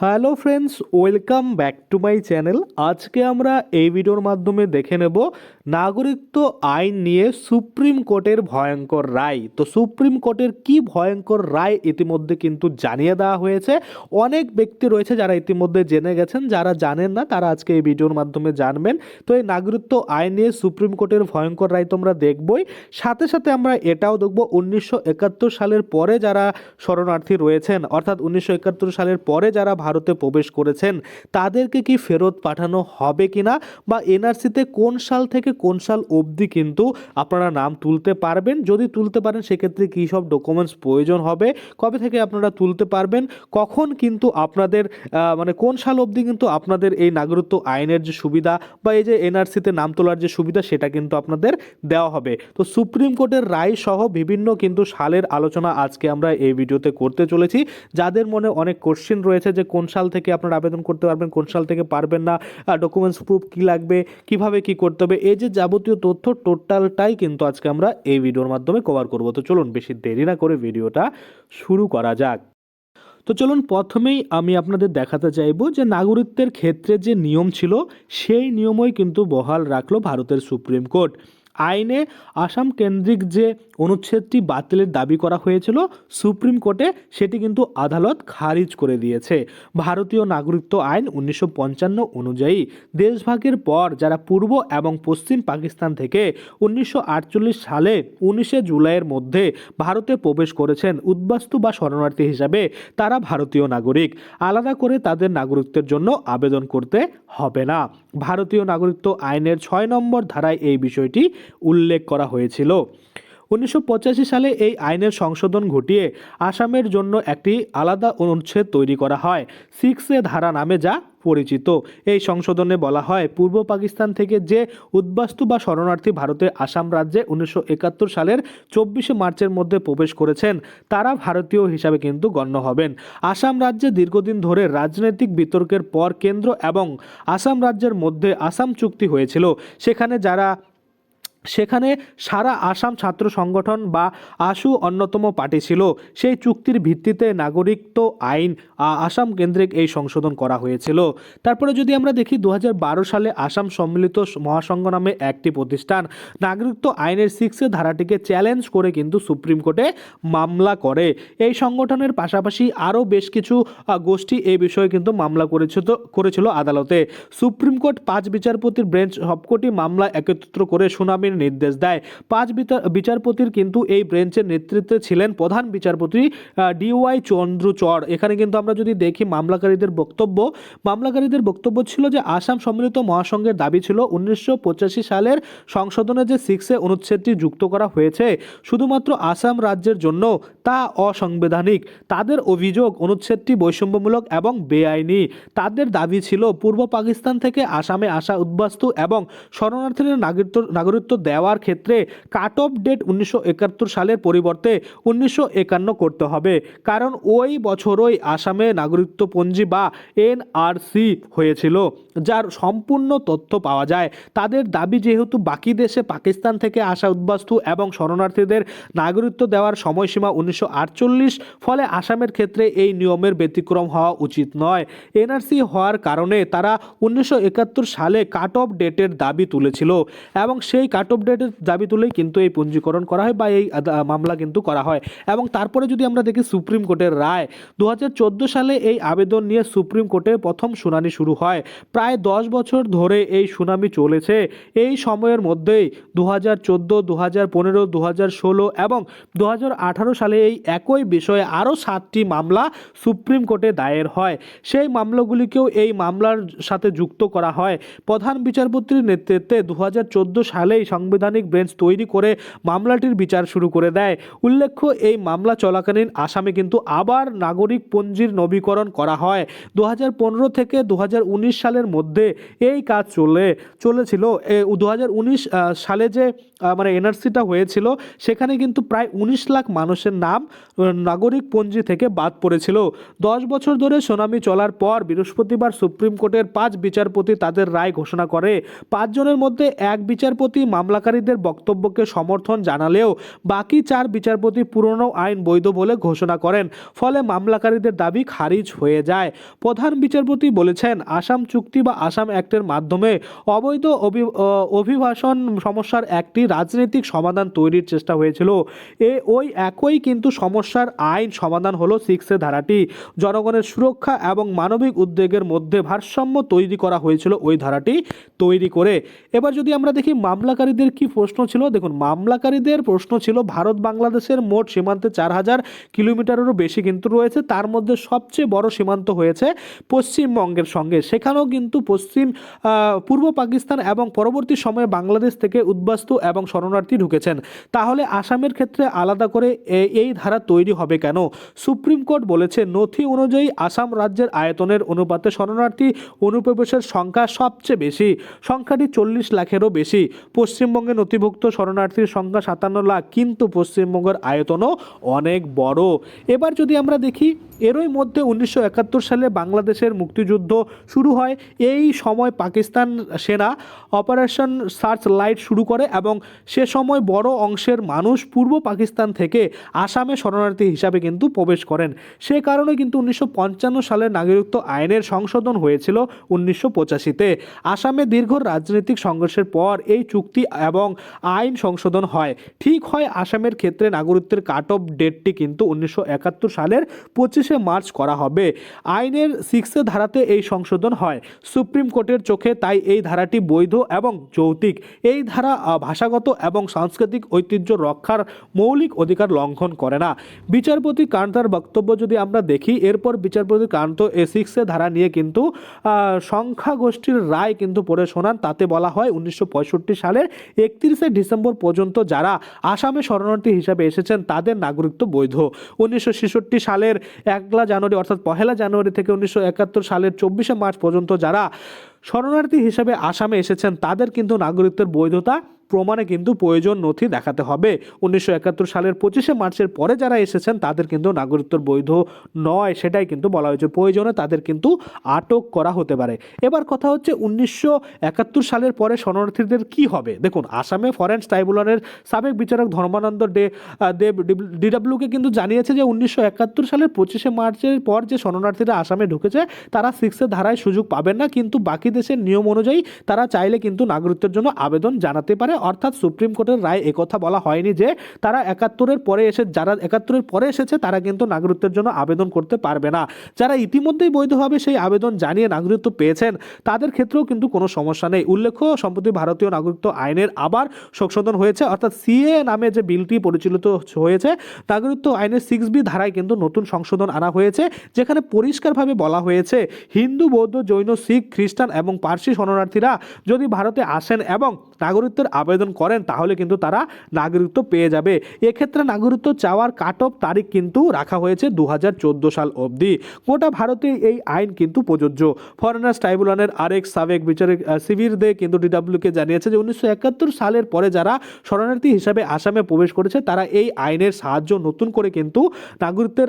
Hello friends welcome back to my channel আজকে আমরা এই ভিডিওর মাধ্যমে দেখে নেব নাগরিকত্ব আইন নিয়ে সুপ্রিম কোর্টের ভয়ঙ্কর রায়। তো সুপ্রিম কোর্টের কি ভয়ঙ্কর রায় ইতিমধ্যে কিন্তু জানিয়ে দেওয়া হয়েছে। অনেক ব্যক্তি রয়েছে যারা ইতিমধ্যে জেনে গেছেন, যারা জানেন না, তারা আজকে এই ভিডিওর মাধ্যমে জানবেন। তো এই নাগরিকত্ব আইন নিয়ে সুপ্রিম কোর্টের ভয়ঙ্কর রায় তোমরা দেখবই। সাথে সাথে আমরা এটাও দেখব উনিশশো একাত্তর সালের পরে যারা শরণার্থী রয়েছেন, অর্থাৎ উনিশশো একাত্তর সালের পরে যারা ভারতে প্রবেশ করেছেন, তাদেরকে কি ফেরত পাঠানো হবে কিনা বা এনআরসিতে কোন সাল থেকে কোন সাল অবধি কিন্তু আপনারা নাম তুলতে পারবেন? যদি তুলতে পারেন, সেক্ষেত্রে কী সব ডকুমেন্টস প্রয়োজন হবে? কবে থেকে আপনারা তুলতে পারবেন? কখন কিন্তু আপনাদের মানে কোন সাল অবধি কিন্তু আপনাদের এই নাগরিকত্ব আইনের যে সুবিধা বা এই যে এনআরসিতে নাম তোলার যে সুবিধা, সেটা কিন্তু আপনাদের দেওয়া হবে। তো সুপ্রিম কোর্টের রায় সহ বিভিন্ন কিন্তু সালের আলোচনা আজকে আমরা এই ভিডিওতে করতে চলেছি। যাদের মনে অনেক কোশ্চেন রয়েছে যে কোন সাল থেকে আপনারা আবেদন করতে পারবেন, কোন সাল থেকে পারবেন না ডকুমেন্টস প্রুফ কী লাগবে, কীভাবে কি করতে হবে, এই যে যাবতীয় তথ্য টোটালটাই কিন্তু আজকে আমরা এই ভিডিওর মাধ্যমে কভার করব। তো চলুন বেশি দেরি না করে ভিডিওটা শুরু করা যাক। তো চলুন প্রথমেই আমি আপনাদের দেখাতে চাইব যে নাগরিকত্বের ক্ষেত্রে যে নিয়ম ছিল, সেই নিয়মই কিন্তু বহাল রাখল ভারতের সুপ্রিম কোর্ট। আইনে আসাম কেন্দ্রিক যে অনুচ্ছেদটি বাতিলের দাবি করা হয়েছিল, সুপ্রিম কোর্টে সেটি কিন্তু আদালত খারিজ করে দিয়েছে। ভারতীয় নাগরিকত্ব আইন উনিশশো পঞ্চান্ন অনুযায়ী দেশভাগের পর যারা পূর্ব এবং পশ্চিম পাকিস্তান থেকে উনিশশো আটচল্লিশ সালে উনিশে জুলাইয়ের মধ্যে ভারতে প্রবেশ করেছেন উদ্বাস্তু বা শরণার্থী হিসাবে, তারা ভারতীয় নাগরিক। আলাদা করে তাদের নাগরিকত্বের জন্য আবেদন করতে হবে না। ভারতীয় নাগরিকত্ব আইনের ছয় নম্বর ধারায় এই বিষয়টি উল্লেখ করা হয়েছিল। উনিশশো পঁচাশি সালে এই আইনের সংশোধন ঘটিয়ে আসামের জন্য একটি আলাদা অনুচ্ছেদ তৈরি করা হয়, সিক্স ধারা নামে যা পরিচিত। এই সংশোধনে বলা হয়, পূর্ব পাকিস্তান থেকে যে উদ্বাস্তু বা শরণার্থী ভারতে আসাম রাজ্যে উনিশশো একাত্তর সালের চব্বিশে মার্চের মধ্যে প্রবেশ করেছেন, তারা ভারতীয় হিসাবে কিন্তু গণ্য হবেন। আসাম রাজ্যে দীর্ঘদিন ধরে রাজনৈতিক বিতর্কের পর কেন্দ্র এবং আসাম রাজ্যের মধ্যে আসাম চুক্তি হয়েছিল। সেখানে যারা সেখানে সারা আসাম ছাত্র সংগঠন বা আশু অন্যতম পার্টি ছিল। সেই চুক্তির ভিত্তিতে নাগরিকত্ব আইন আসাম কেন্দ্রিক এই সংশোধন করা হয়েছিল। তারপরে যদি আমরা দেখি দু হাজার বারো সালে আসাম সম্মিলিত মহাসংঘ নামে একটি প্রতিষ্ঠান নাগরিকত্ব আইনের সিক্সের ধারাটিকে চ্যালেঞ্জ করে কিন্তু সুপ্রিম কোর্টে মামলা করে। এই সংগঠনের পাশাপাশি আরও বেশ কিছু গোষ্ঠী এই বিষয়ে কিন্তু মামলা করেছিল করেছিল আদালতে। সুপ্রিম কোর্ট পাঁচ বিচারপতির বেঞ্চ সবকটি মামলা একত্রিত করে শুনানির নির্দেশ দেয়। পাঁচ বিচারপতির কিন্তু এই বেঞ্চের নেতৃত্বে ছিলেন প্রধান বিচারপতি ডিওয়াই চন্দ্রচড়। এখানে কিন্তু আমরা যদি দেখি মামলাকারীদের বক্তব্য মামলাকারীদের বক্তব্য ছিল যে আসাম সম্মিলিত মহাসংঘের দাবি ছিল উনিশশো পঁচাশি সালের সংশোধনে যে সিক্সে অনুচ্ছেদটি যুক্ত করা হয়েছে, শুধুমাত্র আসাম রাজ্যের জন্য তা অসাংবিধানিক। তাদের অভিযোগ অনুচ্ছেদটি বৈষম্যমূলক এবং বেআইনি। তাদের দাবি ছিল পূর্ব পাকিস্তান থেকে আসামে আসা উদ্বাস্তু এবং শরণার্থীদের নাগরিকত্ব দেওয়ার ক্ষেত্রে কাট অফ ডেট উনিশশো একাত্তর সালের পরিবর্তে উনিশশো একান্ন করতে হবে। কারণ ওই বছরই আসামে নাগরিকত্বপঞ্জি বা এনআরসি হয়েছিল, যার সম্পূর্ণ তথ্য পাওয়া যায়। তাদের দাবি যেহেতু বাকি দেশে পাকিস্তান থেকে আসা উদ্বাস্তু এবং শরণার্থীদের নাগরিকত্ব দেওয়ার সময়সীমা উনিশশো আটচল্লিশ, ফলে আসামের ক্ষেত্রে এই নিয়মের ব্যতিক্রম হওয়া উচিত নয়। এনআরসি হওয়ার কারণে তারা উনিশশো একাত্তর সালে কাট অফ ডেটের দাবি তুলেছিল এবং সেই কাট অফ ডেটের দাবি তুলেই কিন্তু এই পঞ্জীকরণ করা হয় বা এই মামলা কিন্তু করা হয়। এবং তারপরে যদি আমরা দেখি সুপ্রিম কোর্টের রায় দু হাজার চোদ্দ সালে এই আবেদন নিয়ে সুপ্রিম কোর্টে প্রথম শুনানি শুরু হয়। প্রায় দশ বছর ধরে এই শুনানি চলেছে। এই সময়ের মধ্যেই দু হাজার চোদ্দ দু হাজার পনেরো দু হাজার ষোলো এবং দু হাজার আঠারো সালে এই একই বিষয়ে আরও সাতটি মামলা সুপ্রিম কোর্টে দায়ের হয়। সেই মামলাগুলিকেও এই মামলার সাথে যুক্ত করা হয়। প্রধান বিচারপতির নেতৃত্বে দু হাজার চোদ্দ সালেই সাংবিধানিক বেঞ্চ তৈরি করে মামলাটির বিচার শুরু করে দেয়। উল্লেখ্য, এই মামলা চলাকালীন আসামে কিন্তু আবার নাগরিক পঞ্জির নবীকরণ করা হয়। দু হাজার পনেরো থেকে দু হাজার উনিশ সালের মধ্যে এই কাজ চলে, চলেছিল। দু হাজার উনিশ সালে যে মানে এনআরসিটা হয়েছিল, সেখানে কিন্তু প্রায় উনিশ লাখ মানুষের নাম নাগরিক পঞ্জি থেকে বাদ পড়েছিল। দশ বছর ধরে শুনানি চলার পর বৃহস্পতিবার সুপ্রিম কোর্টের পাঁচ বিচারপতি তাদের রায় ঘোষণা করে। পাঁচজনের মধ্যে এক বিচারপতি মামলা মামলাকারীদের বক্তব্যকে সমর্থন জানালেও বাকি চার বিচারপতি পুরনো আইন বৈধ বলে ঘোষণা করেন। ফলে মামলাকারীদের দাবি খারিজ হয়ে যায়। প্রধান বিচারপতি বলেছেন, আসাম চুক্তি বা আসাম অ্যাক্টের মাধ্যমে অবৈধ অভি- অভিবাসন সমস্যার একটি রাজনৈতিক সমাধান তৈরির চেষ্টা হয়েছিল। এ, ওই একই কিন্তু সমস্যার আইন সমাধান হলো সিক্সের ধারাটি জনগণের সুরক্ষা এবং মানবিক উদ্বেগের মধ্যে ভারসাম্য তৈরি করা হয়েছিল ওই ধারাটি তৈরি করে। এবার যদি আমরা দেখি মামলাকারীদের কি প্রশ্ন ছিল? দেখুন, মামলাকারীদের প্রশ্ন ছিল, ভারত বাংলাদেশের মোট সীমান্তে চার হাজার কিলোমিটারেরও বেশি কিন্তু রয়েছে, তার মধ্যে সবচেয়ে বড় সীমান্ত হয়েছে পশ্চিমবঙ্গের সঙ্গে। সেখানেও কিন্তু পশ্চিম পূর্ব পাকিস্তান এবং পরবর্তী সময়ে বাংলাদেশ থেকে উদ্বাস্তু এবং শরণার্থী ঢুকেছেন। তাহলে আসামের ক্ষেত্রে আলাদা করে এই ধারা তৈরি হবে কেন? সুপ্রিম কোর্ট বলেছে, নথি অনুযায়ী আসাম রাজ্যের আয়তনের অনুপাতে শরণার্থী অনুপ্রবেশের সংখ্যা সবচেয়ে বেশি। সংখ্যাটি চল্লিশ লাখেরও বেশি। পশ্চিমবঙ্গে নথিভুক্ত শরণার্থীর সংখ্যা সাতান্ন লাখ, কিন্তু পশ্চিমবঙ্গের আয়তনও অনেক বড়। এবার যদি আমরা দেখি, এরই মধ্যে উনিশশো একাত্তর সালে বাংলাদেশের মুক্তিযুদ্ধ শুরু হয়। এই সময় পাকিস্তান সেনা অপারেশন সার্চ লাইট শুরু করে এবং সে সময় বড় অংশের মানুষ পূর্ব পাকিস্তান থেকে আসামে শরণার্থী হিসাবে কিন্তু প্রবেশ করেন। সে কারণে কিন্তু উনিশশো সালের নাগরিকত্ব আইনের সংশোধন হয়েছিল উনিশশো পঁচাশিতে। আসামে দীর্ঘ রাজনৈতিক সংঘর্ষের পর এই চুক্তি এবং আইন সংশোধন হয়। ঠিক হয় আসামের ক্ষেত্রে নাগরিকত্বের কাট অফ ডেটটি কিন্তু উনিশশো একাত্তর সালের পঁচিশে মার্চ করা হবে। আইনের সিক্সে ধারাতে এই সংশোধন হয়। সুপ্রিম কোর্টের চোখে তাই এই ধারাটি বৈধ এবং যৌতিক এই ধারা ভাষাগত এবং সাংস্কৃতিক ঐতিহ্য রক্ষার মৌলিক অধিকার লঙ্ঘন করে না। বিচারপতি কান্তার বক্তব্য যদি আমরা দেখি, এরপর বিচারপতি কান্ত এ সিক্সে ধারা নিয়ে কিন্তু সংখ্যাগোষ্ঠীর রায় কিন্তু পড়ে শোনান। তাতে বলা হয় উনিশশো পঁয়ষট্টি সালের একত্রিশে ডিসেম্বর পর্যন্ত যারা আসামে শরণার্থী হিসাবে এসেছেন, তাদের নাগরিকত্ব বৈধ। উনিশশো ছেষট্টি সালের একলা জানুয়ারি অর্থাৎ পহেলা জানুয়ারি থেকে উনিশশো একাত্তর সালের চব্বিশে মার্চ পর্যন্ত যারা শরণার্থী হিসাবে আসামে এসেছেন, তাদের কিন্তু নাগরিকত্বের বৈধতা প্রমাণে কিন্তু প্রয়োজন নথি দেখাতে হবে। উনিশশো একাত্তর সালের পঁচিশে মার্চের পরে যারা এসেছেন, তাদের কিন্তু নাগরিকত্ব বৈধ নয়, সেটাই কিন্তু বলা হয়েছে। প্রয়োজনে তাদের কিন্তু আটক করা হতে পারে। এবার কথা হচ্ছে উনিশশো একাত্তর সালের পরে শরণার্থীদের কি হবে? দেখুন, আসামে ফরেন ট্রাইব্যুনালের সাবেক বিচারক ধর্মানন্দ ডে দেব ডিডাব্লিউকে কিন্তু জানিয়েছে যে উনিশশো একাত্তর সালের পঁচিশে মার্চের পর যে শরণার্থীরা আসামে ঢুকেছে, তারা সিক্সের ধারায় সুযোগ পাবেন না। কিন্তু বাকি দেশের নিয়ম অনুযায়ী তারা চাইলে কিন্তু নাগরিকত্বের জন্য আবেদন জানাতে পারে। অর্থাৎ সুপ্রিম কোর্টের রায় একথা বলা হয়নি যে তারা একাত্তরের পরে এসে, যারা একাত্তরের পরে এসেছে, তারা কিন্তু নাগরিকত্বের জন্য আবেদন করতে পারবে না। যারা ইতিমধ্যেই বৈধভাবে সেই আবেদন জানিয়ে নাগরিকত্ব পেয়েছেন, তাদের ক্ষেত্রেও কিন্তু কোনো সমস্যা নেই। উল্লেখ্য, সম্প্রতি ভারতীয় নাগরিকত্ব আইনের আবার সংশোধন হয়েছে, অর্থাৎ সিএ নামে যে বিলটি পরিচালিত হয়েছে, নাগরিকত্ব আইনের সিক্স বি ধারায় কিন্তু নতুন সংশোধন আনা হয়েছে, যেখানে পরিষ্কারভাবে বলা হয়েছে, হিন্দু, বৌদ্ধ, জৈন, শিখ, খ্রিস্টান এবং পার্সি শরণার্থীরা যদি ভারতে আসেন এবং নাগরিকত্বের আবেদন করেন, তাহলে কিন্তু তারা নাগরিকত্ব পেয়ে যাবে। এক্ষেত্রে নাগরিকত্ব চাওয়ার কাট অফ তারিখ কিন্তু রাখা হয়েছে দু হাজার চোদ্দ সাল অবধি। গোটা ভারতে এই আইন কিন্তু প্রযোজ্য। ফরেনার্স ট্রাইব্যুনালের আরেক সাবেক বিচারক সিভির দে কিন্তু ডিডাব্লিউকে জানিয়েছে যে উনিশশো একাত্তর সালের পরে যারা শরণার্থী হিসাবে আসামে প্রবেশ করেছে, তারা এই আইনের সাহায্য নতুন করে কিন্তু নাগরিকত্বের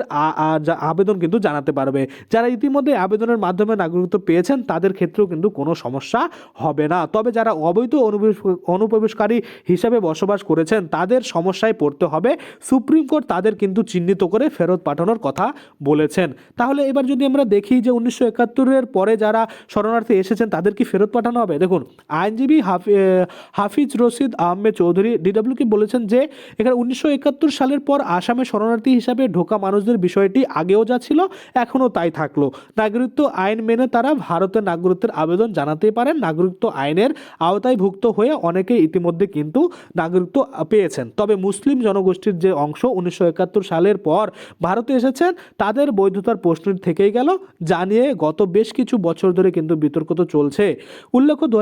আবেদন কিন্তু জানাতে পারবে। যারা ইতিমধ্যে আবেদনের মাধ্যমে নাগরিকত্ব পেয়েছেন, তাদের ক্ষেত্রেও কিন্তু কোনো সমস্যা হবে না। তবে যারা অবৈধ অনুপ্রবেশ- অনুপ্রবেশকারী হিসাবে বসবাস করেছেন, তাদের সমস্যায় পড়তে হবে। সুপ্রিম কোর্ট তাদের কিন্তু চিহ্নিত করে ফেরত পাঠানোর কথা বলেছেন। তাহলে এবার যদি আমরা দেখি যে উনিশশো একাত্তরের পরে যারা শরণার্থী এসেছেন, তাদের কি ফেরত পাঠানো হবে? দেখুন, আইনজীবী হাফিজ রশিদ আহমেদ চৌধুরী ডিডাব্লিউকে বলেছেন যে, এখানে উনিশশো একাত্তর সালের পর আসামে শরণার্থী হিসাবে ঢোকা মানুষদের বিষয়টি আগেও যা ছিল, এখনও তাই থাকল। নাগরিকত্ব আইন মেনে তারা ভারতের নাগরিকত্বের আবেদন জানাতেই পারেন। নাগরিকত্ব আইনের আওতায় ভুক্ত হয়ে অনেকে ইতিমধ্যে কিন্তু নাগরিকত্ব পেয়েছেন। তবে মুসলিম জনগোষ্ঠীর যে অংশ উনিশশো একাত্তর সালের পর ভারতে এসেছেন, তাদের বৈধতার প্রশ্ন থেকেই গেল, জানিয়ে গত বেশ কিছু বছর ধরে কিন্তু বিতর্ক তো চলছে। উল্লেখ্য দু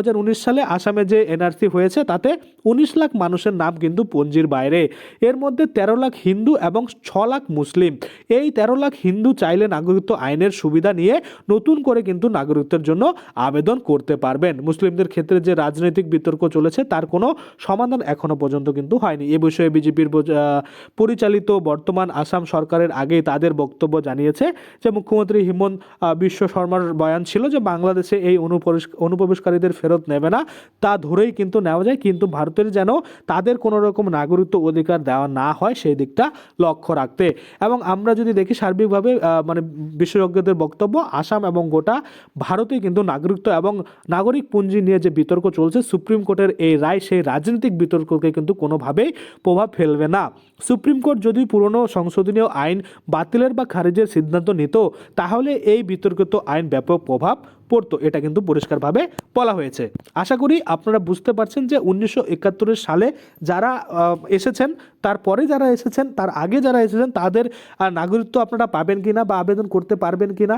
সালে আসামে যে এনআরসি হয়েছে, তাতে উনিশ লাখ মানুষের নাম কিন্তু পঞ্জির বাইরে। এর মধ্যে তেরো লাখ হিন্দু এবং ছ লাখ মুসলিম। এই তেরো লাখ হিন্দু চাইলে নাগরিকত্ব আইনের সুবিধা নিয়ে নতুন করে কিন্তু নাগরিকত্বের জন্য আবেদন করতে পারবেন। মুসলিমদের ক্ষেত্রে যে রাজনৈতিক বিতর্ক চলেছে, তার কোনো কোনো সমাধান এখনও পর্যন্ত কিন্তু হয়নি। এ বিষয়ে বিজেপির পরিচালিত বর্তমান আসাম সরকারের আগেই তাদের বক্তব্য জানিয়েছে যে মুখ্যমন্ত্রী হিমন্ত বিশ্ব শর্মার বয়ান ছিল যে বাংলাদেশে এই অনুপ্রবেশ, অনুপ্রবেশকারীদের ফেরত নেবে না, তা ধরেই কিন্তু নেওয়া যায়। কিন্তু ভারতের যেন তাদের কোনো রকম নাগরিকত্ব অধিকার দেওয়া না হয় সেই দিকটা লক্ষ্য রাখতে। এবং আমরা যদি দেখি সার্বিকভাবে মানে বিশেষজ্ঞদের বক্তব্য, আসাম এবং গোটা ভারতে কিন্তু নাগরিকত্ব এবং নাগরিক পুঞ্জি নিয়ে যে বিতর্ক চলছে, সুপ্রিম কোর্টের এই রায় সেই রাজনৈতিক বিতর্ককে কিন্তু কোনোভাবেই প্রভাব ফেলবে না। সুপ্রিম কোর্ট যদি পুরনো সংশোধনীয় আইন বাতিলের বা খারিজের সিদ্ধান্ত নিত, তাহলে এই বিতর্কিত আইন ব্যাপক প্রভাব পড়তো। এটা কিন্তু পরিষ্কারভাবে বলা হয়েছে। আশা করি আপনারা বুঝতে পারছেন যে উনিশশো সালে যারা এসেছেন তারপরে যারা এসেছেন, তার আগে যারা এসেছেন, তাদের নাগরিকত্ব আপনারা পাবেন কি না বা আবেদন করতে পারবেন কি না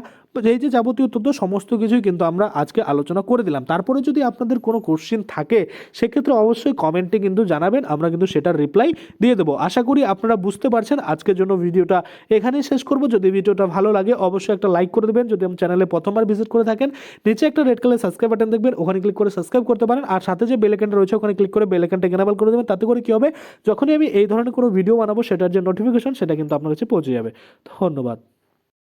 এই যে যাবতীয় তথ্য, সমস্ত কিছুই কিন্তু আমরা আজকে আলোচনা করে দিলাম। তারপরে যদি আপনাদের কোনো কোশ্চেন থাকে, সেক্ষেত্রে অবশ্যই কমেন্টে কিন্তু জানাবেন, আমরা কিন্তু সেটার রিপ্লাই দিয়ে দেবো। আশা করি আপনারা বুঝতে পারছেন, আজকের জন্য ভিডিওটা এখানেই শেষ করব। যদি ভিডিওটা ভালো লাগে, অবশ্যই একটা লাইক করে দেবেন। যদি আমার চ্যানেলে প্রথমবার ভিজিট করে থাকেন, নিচে একটা রেড কালার সাবস্ক্রাইব বাটন দেখবেন, ওখানে ক্লিক করে সাবস্ক্রাইব করতে পারেন। আর সাথে যে বেল আইকনটা রয়েছে, ওখানে ক্লিক করে বেল আইকনটা এনাবেল করে দেবেন। তাতে করে কি হবে? যখনই আমি এই ধরনের কোনো ভিডিও বানাবো সেটার যে নোটিফিকেশন সেটা কিন্তু আপনার কাছে পৌঁছে যাবে। ধন্যবাদ।